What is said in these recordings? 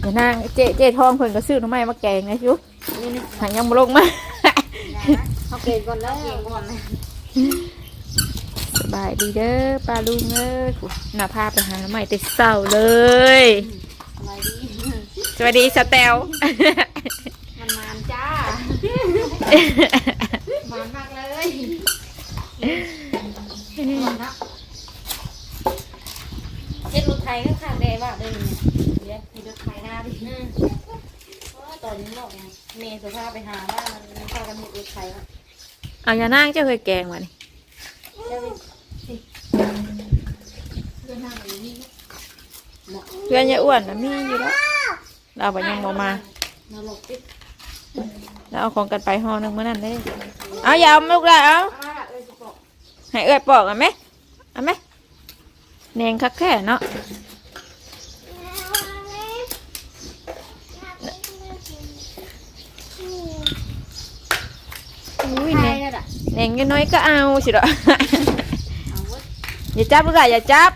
อย่านางเจ๊เจ๊ทองเพิ่นก็ซื้อหน่อไม้มาแกงนะจุหางยังบ่ลงมา เขาเก่งก่อนแล้วเก่งก่อนนะสบายดีเด้อป้าลุงเอ้ยกูน่าพาไปหาหน่อไม้แต่เช้าเลยสบายดีสวัสดีสแตล มันมานจ้า มานมากเลยมันนะเจ็ดรถไทยก็ข้างแดงว่าเลยเนี่ย ดิตอนนี้บอกไงเมย์สุภาพไปหาว่ามันเข้ากันหมดรถไทยแล้วเอาอย่านางเจ้าเคยแกงมานี่เจ้าสิเดินทางแบบนี้เพื่อนยาอ้วนน่ะมีอยู่แล้วเราบ่ยังบ่มานรกติดแล้วเอาของกันไปห่อหนึงเมื้อนั้นเด้เอาอย่าเอาลูกได้เอาอ่าให้เอื้อยปอกเอาไหมเอาไหมแนงคักแค่เนาะ อุ้ยไทแหนยงนั่นแหละแหนงน้อยๆก็เอาสิเด้อเอาเว้ยอย่าจับลูกได้อย่าจับ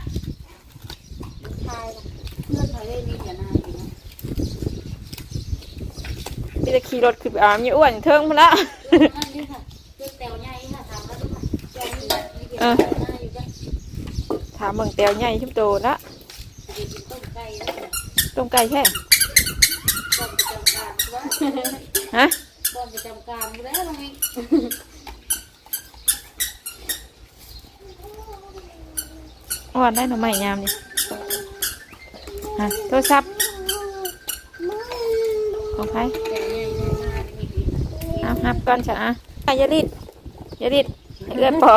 ไทยเพื่อนไทยได้มีเดียวหน้าอยู่นะพี่จะขี่รถขึ้นไปเอามีอ้วนเทิงพุ่นละอันนี้ค่ะเพื่อนแตวใหญ่ค่ะทำแล้วทุกคนแกมีมีเดียวหน้าอยู่จ้ะถามเบิ่งแตวใหญ่ชิมโตละจะกินต้มไก่แล้วเนี่ยต้มไก่แค่บอมประ จำการว่าฮะบอมประจำการแล้วลงเองอ้วนได้หน่อไม้ยามนี่ฮะโทรศัพท์ของใครแตวใหญ่ใหญ่มากมีดีเอาฮับก่อนจ้ะอะอะอย่ารีดอย่ารีดให้เลือดปอ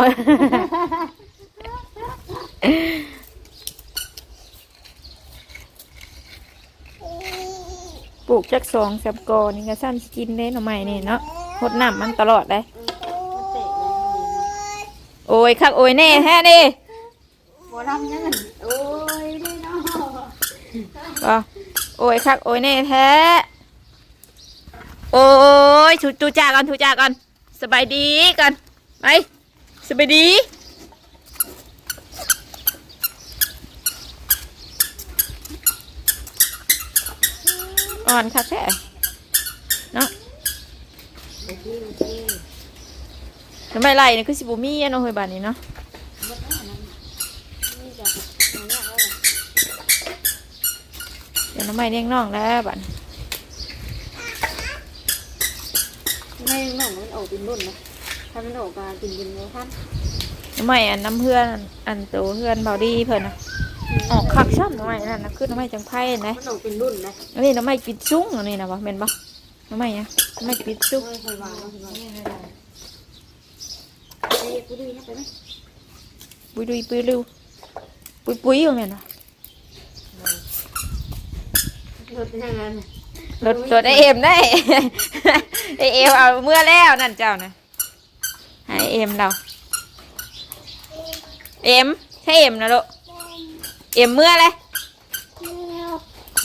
ปลูกจักสองสับกอนี่ก็สั้นสิกินได้หน่อไม้นี่เนาะหดน้ำมันตลอดเลยมันเตะเลยโอ้ยคักโอ้ยแน่แท้ดิบอลำยังไงโอ้ยนี่เนาะบ่โอ้ยคักโอ้ยแน่แท้โอ้ยถูจูจ้าก่อนถูจ้าก่อนสบายดีก่อนไปสบายดี อ่อนคักแท้เนาะทำไมไรเนี่ยคือสิบุมีอะเนาะเฮ้ยบานนี้เนาะนี่จะเอาเนี่ยแล้วเดี๋ยวน้ำไม้เลี้ยงน้องแล้วบัดนี้ไม่หน่องมันออกเป็นรุ่นนะถ้ามันออกมากินกินเลยท่านน้ำไม้อันน้ำเพื่อนอันโตเพื่อนเบาดีเพิ่นนะ ออกคักช่ำน้ำไม้นั่นนะคือน้ำไม้จังไพ่นะมันออกเป็นรุ่นนะอันนี้น้ำไม้ปิดซุ้งอันนี้นะวะเม็นบ่น้ำไม้เนี่ยน้ำไม้ปิดซุ้งไม่เคยวางไม่เคยวางเอ้ยกูดูนี่ไปไหมปุยดุยปุยริวปุยปุยอยู่เนี่ยนะรถยังไงรถรถไอเอ็มได้ไอเอ็มเอาเมื่อแล้วนั่นเจ้านะให้เอ็มเราเอ็มใช่เอ็มนะลูก เอ็มเมื่อเลย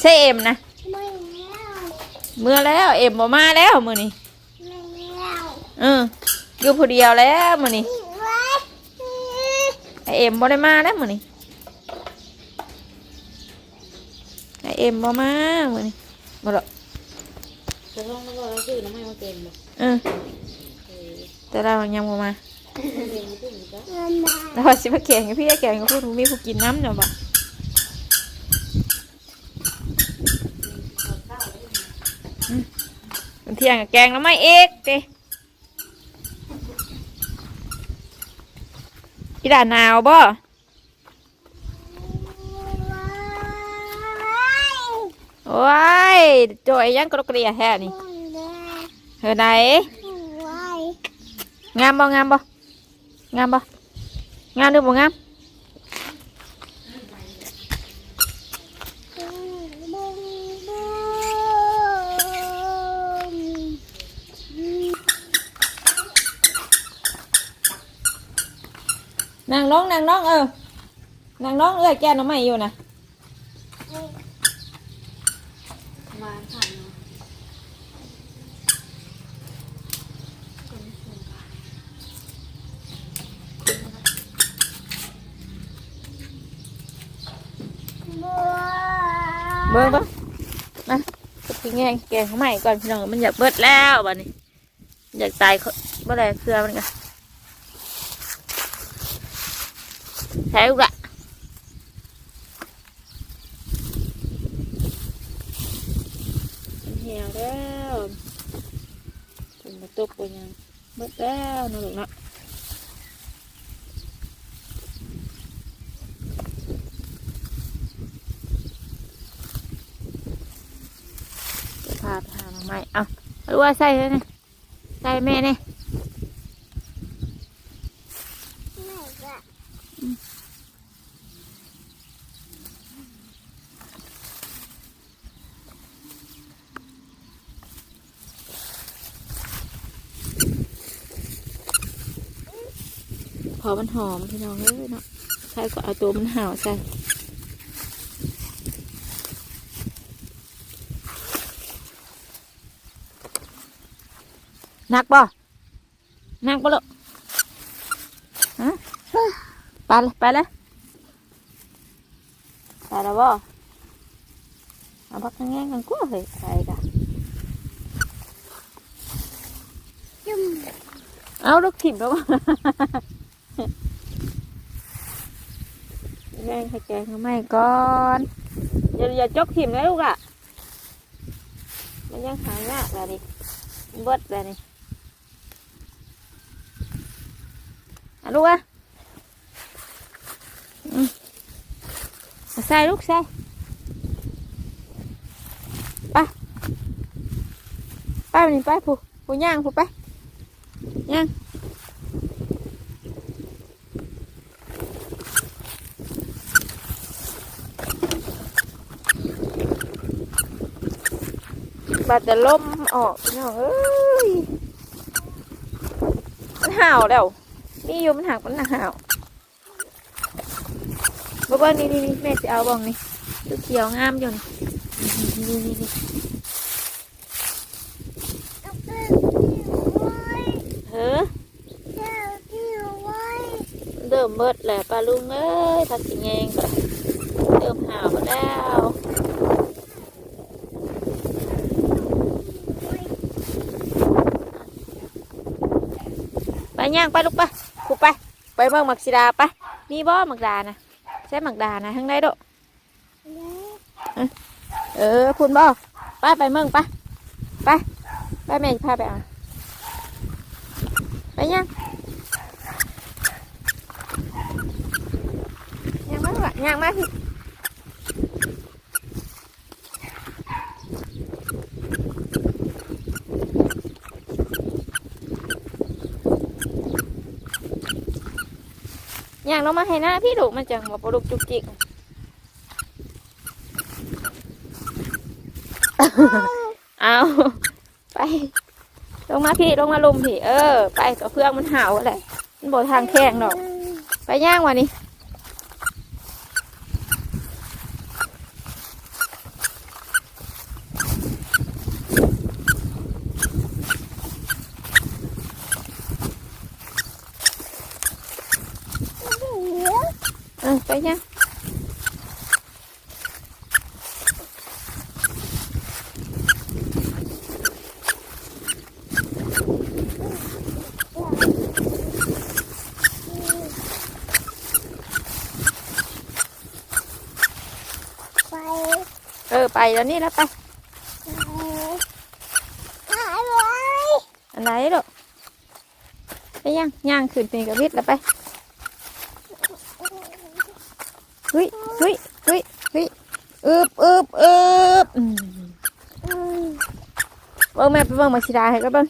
ใช่เอ็มนะเมื่อแล้วเอ็มบ่มาแล้วมือนี้เอออยู่ผู้เดียวแล้วมือนี้ไอเอ็มบ่ได้มาแล้วมือนี้ไอเอ็มบ่มามือนี้บ่ดอกจะต้องมาบอกเราซื้อน้ำมันมาเต็มเลยเออแต่เรายังบ่มาเต็มตึ้งจ้ะแล้วว่าสิมาแข่งกับพี่แข่งกับพูดมีผู้กินน้ำเนาะบ่อืม เที่ยงกับแกงแล้วไม่เอกเต้พี่ด่าหนาวบ่โอ้ยโจยยังกรกเรียแท้นี่เฮ้ยไหนงามบ่งามบ่งามบ่งามหรือบ่งาม นางน้องนางน้องเออนางน้องเอ้ยแกน้องใหม่อยู่นะมาผ่านเนาะเบิ่งเบิ่งมาก็ทิ้งแงแกงข้าใหม่ก่อนพี่น้องมันอยากเบิดแล้วบัดนี้ อยากตายเมื่อไรเครือมันกัน ใช้ลูกละมันเหี่ยวแล้วเป็นมาตกไปยังเบิดแล้วนะลูกนะจะพาไปหามาใหม่เอาเอาว่าใส่เลยนะใส่แม่เนี่ พอมันหอมพี่น้องเอ้ยเนาะใช่ก็เอาตัวมันห่าวใส่หนักบ่หนักบ่ลูกฮะไปเลยไปเลยไปแล้วบ่เอาพักแง่งกันกู้เลยใส่กันเอาลูกถิ่มแล้วบ่ แม่ งให้แกงทำไมก่อนอย่าอย่าจกถิ่มนะลูกอะ มันยังหายากเลยนี่มันเบิดเลยนี่อะลูกอะใส่ลูกใส่ไปไปนนี่ไปผู้ผู้ย่างผู้ไปย่าง บาดจะล่มออกพี่น้องเอ้ยมันห่าวแล้วนี่อยู่มันหักมันห่าวบอกว่านี่นี่นี่แม่จะเอาบ้องนี่ดูเขียวงามอยู่นี่นี่นี่นี่เฮ้อเริ่มเบิดแล้วปลาลุงเอ้ยทักสิแงงก็เริ่มห่าวหมดแล้ว ย่างไปลูกไปกูไป ไปเมืองมักศิดาไปมีบ่หมักดานะใช่หมักดานะทั้งได้ดอกเออพูนบ่ไปไปเมืองไปไปไปแม่พาไปเอาไปย่างย่างมาลูกอะย่างมาพี่ ย่างลงมาให้หน้าพี่ลูกมันจังบ่ปลุกจุกจิกเอาไป ลงมาพี่ลงมาลุมพี่ เออ ไปตัวเพื่องมันห่าวอะไรมันบทางแข้งดอก ไปย่างวะนี่เออไปย่างเออ ไปแล้วนี่แล้วไปอันไหนลูกไปย่างย่างขึ้นไปกับวิทย์แล้วไป เฮ้ยเฮ้ยเฮ้ยเฮ้ยอึบอึบอึบอืมเบิ่งแม่ไปเบิ่งมาชิดาให้ก็เบิ่ง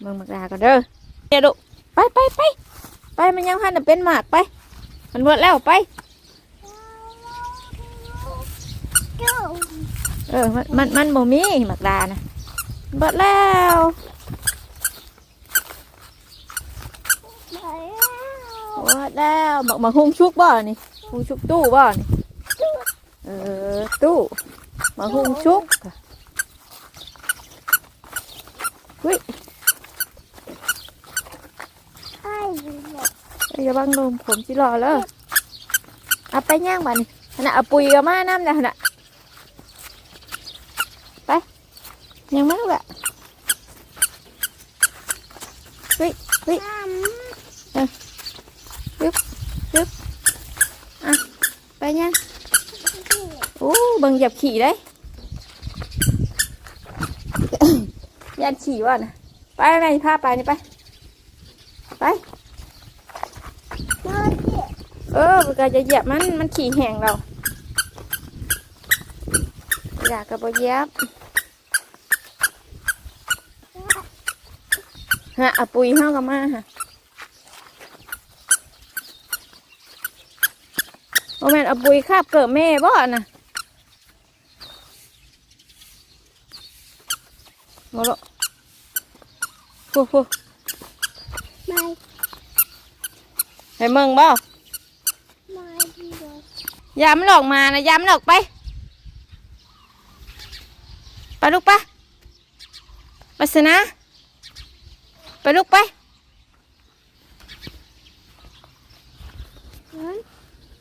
เบิ่งมักดาก็เด้อเดี๋ยวลูไปไปไปไปมันยังหันน่ะเป็นหมากไป มันหมดแล้วไปเออมันมันมันบ่มีหมักดานะเบิดแล้วเบิดแล้วหมักหมักหุงชุกบ่นี่ หุงชุบตู้บ่นี่เออตู้มาหุงชุกเฮ้ยเอ้ยอย่าบังลมผมสิรอแล้วเอาไปย่างบันขณะเอาปุ๋ยกับมาน้ำนะขณะ ยังไม่รู้อะเฮ้ยเฮ้ยอะไปยังโอ้เบิ่งเหยียบขี่ได้ยันขี่ว่ะนะไปไปพาไปนี่ไป ไป เออมันก็จะเหยียบมันมันขี่แหงเรา อยากกับบเหยียบฮะเอาปุ๋ยห้ากับมาฮะโอแมนเอาปุ๋ยคาบเกิดแม่บ่น่ะ มาละฟูฟูให้เมืองบ่ยามมันออกมานะยามมันออกไป ไปลูกไปไปสนะ ไปลูกไป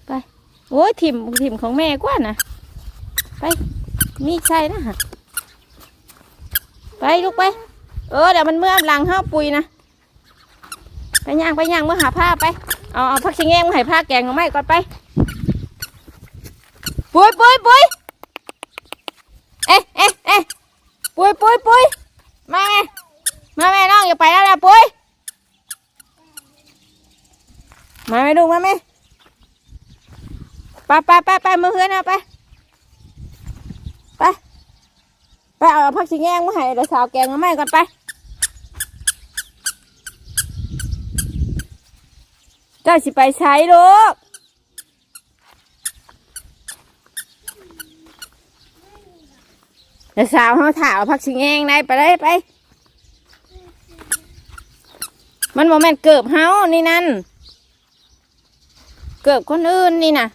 ไป โอ้ยถิ่มถิ่มของแม่กว่านะไป มีใช่นะฮะ ไปลูกไป เออเดี๋ยวมันเมื่อหลังห้าปุยนะ ไปย่างไปย่างเมื่อหาผ้าไป เอาเอาพักชิงแงมาให้ผ้าแกงของแม่ก่อนไป ปุยปุยปุยเอ๊ะเอ๊ะเอ๊ะปุยปุยปุยมาแม่มาแม่น้องอย่าไปแล้วนะปุยมาแม่ดูมาแม่ไปไปไปไปมือเฮือนเอาไป ไปเอาผักชีแงงมาให้เดี๋ยวสาวแกงมาแม่ก่อนไป เจ้าสิไปใช้ลูกเดี๋ยวสาวเขาถาวผักชีแงงได้ไปเลยไป มันโมเมนเกิบเฮานี่นั่น เกิบคนอื่นนี่นะ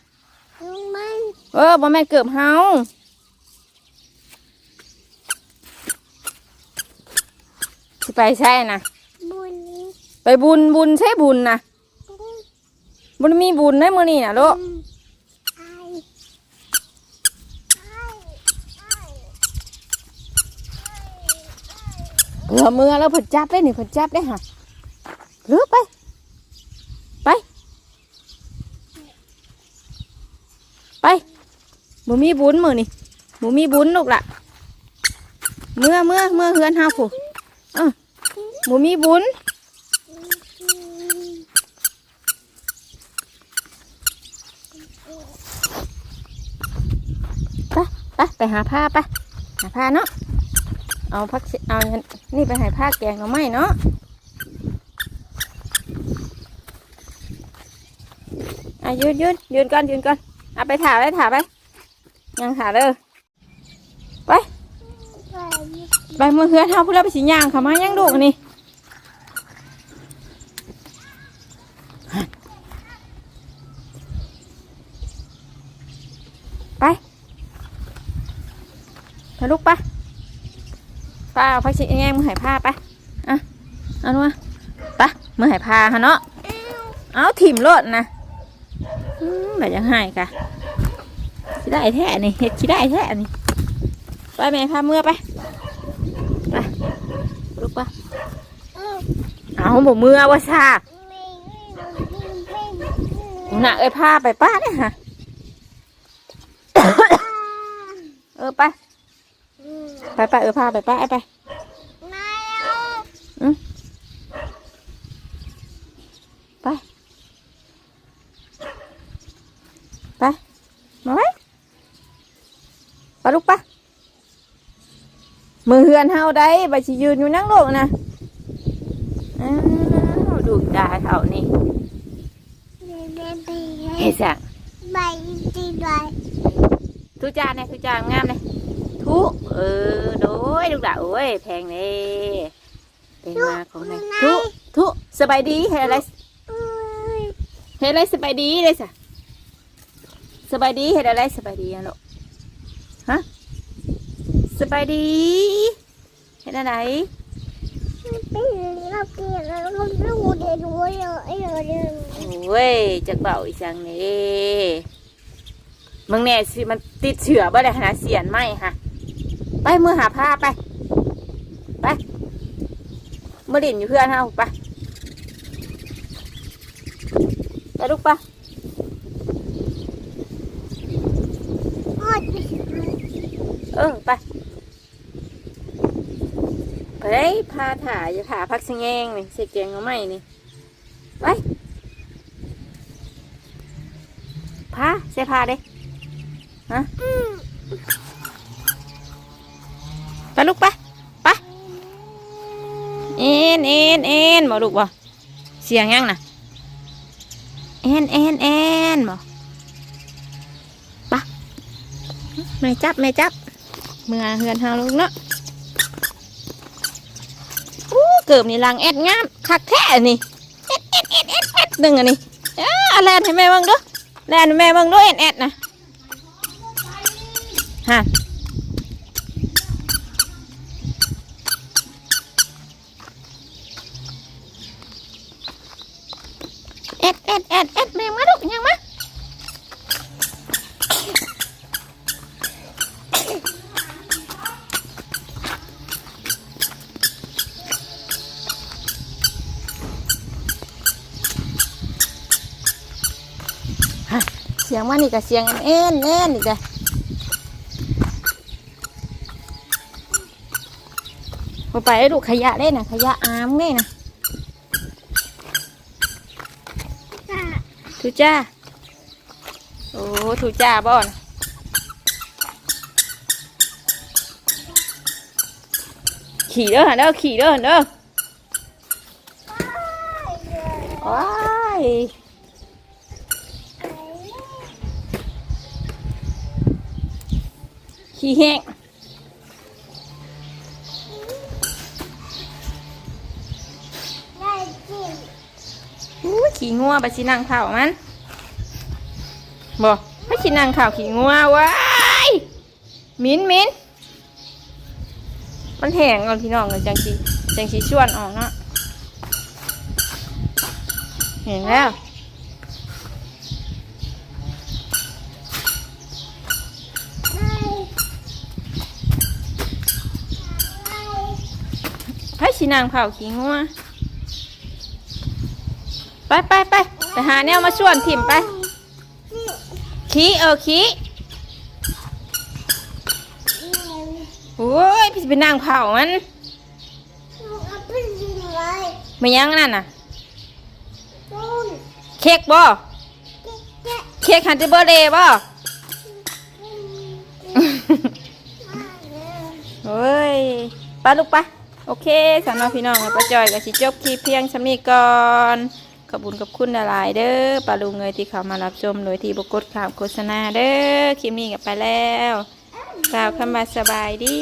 เออโมเมนเกิบเฮา ไปใช่นะไปบุญบุญใช่บุญนะบุญมีบุญได้มือนี่นะลูกเผื่อมือแล้วผดจับได้หนิผดจับได้ฮะหรือไป ไป ไปบ่มีบุญมือนี่บ่มีบุญลูกละเมื่อเมื่อเมื่อเฮือนเฮาผู้เออ บ่มีบุญไปไปไปหาผ้าไปหาผ้าเนาะเอาพักสิเอานนี่ไปห้ผ้าแกงเอาไหมเนาะอะยืนยืนยืนก่อนยืนก่อนเอาไปถ่ายไปถ่ายไปยังถ่ายเลยไปไปมือเฮือนเฮาพูดแล้วไปสิย่างเขามายังดูกอัน ลูกไปป้าเอาพักสิแง่มือหายผ้าไปอะเอาหนูมาไปมือหายผ้าฮะเนาะเอาถิ่มรถนะแบบยังไงกะชิได้แท้นี่เห็ดชิได้แท้นี่ไปแม่พาเมื่อไปไปลูกไปเอาบอกมือว่าซาหนักเอ้ยพาไปป้าเนี่ยฮะเออไป ไปไปเออพาไปป้าไปอืมไป มาไว้ปลาลูกปะมือเฮือนเฮาได้ไปสิยืนอยู่นั่งโลกนะอ้าวดูตาเท่านี้เฮ้ยสังทุจานเนี่ยทุจานงามเลย ทุเออโดยลูกดาโอ้ยแพงเลยเป็นมาของไหนทุทุสบายดีเฮ็ดอะไรเฮ็ดอะไรสบายดีเลยสะสบายดีเห็ดอะไรสบายดีอะลูกฮะสบายดีเห็ดอะไรโอ้ยจักเบาอีจังนี่มึงเนี่ยสิมันติดเชื้อบ่ได้หาเสียนไหมฮะ ไปมือหาผ้าไป ไปมาดินอยู่เพื่อนเฮาไปไปลูกไปเออไปไปพาถ่ายอย่าถ่าพักสงแงงนี่เสกเกียงเอาไหมนี่ไปพาเสพาเด้ฮะ ไปลูกไปไปเอ็นเอ็นเอ็นบ่ลูกบ่เสียงยังนะเอ็นเอ็นเอ็นบ่ไปแม่จับแม่จับเมื่อเฮือนเฮาลูกเนาะอู้เกือบนี่ลังแอดงามคักแท้นี่แอดแอดแอดแอดแอดหนึ่งอันนี้อ้าแลนให้แม่บิ่งเดูแลนให้แม่บิ่งเดูแอดแอดนะฮะ แอดแอดแอดแอดแมงมาลูกยังมาฮะเสียงว่านี่ กับเสียงอันเอ็นเอ็นอีกเลยมาไปให้ลูกขยะได้นะขยะอามนี่นะทูจ้า โอ้ทูจ้าบ่อนขี่เด้อหั่นเด้อขี่เด้อหั่นเด้อว้าย ขี่แห้งอู้ขี่งัวไปสินั่งเผามันบอกให้ชินางข่าขี่งัวว้ายมิ้นมิ้นมันแห้งก่อนพี่น้องเลยจังสีจังสีชวนออกเนาะเห็นแล้วให้ ชินางข่าวขี่งัวไปไปไปไปหาแนวมาชวนถิ่มไป ขี้เออขี้โอ้ยพี่เป็นนางเผามันไม่ยังนั่นน่ะ เค้กบ่เค้กฮันติเบอร์เดย์บ่เฮ้ยไปลูกไป โอเคสำหรับพี่น้องป้าจอยกับชิจบคลิปเพียงชำนีก่อนขอบคุญกับคุณหลายเด้อปลาลุงเงยที่เขามารับชมโดยที่บกดข่าวโฆษณาเด้อคลิปนี้กับไปแล้วกล่าวคำว่าสบายดี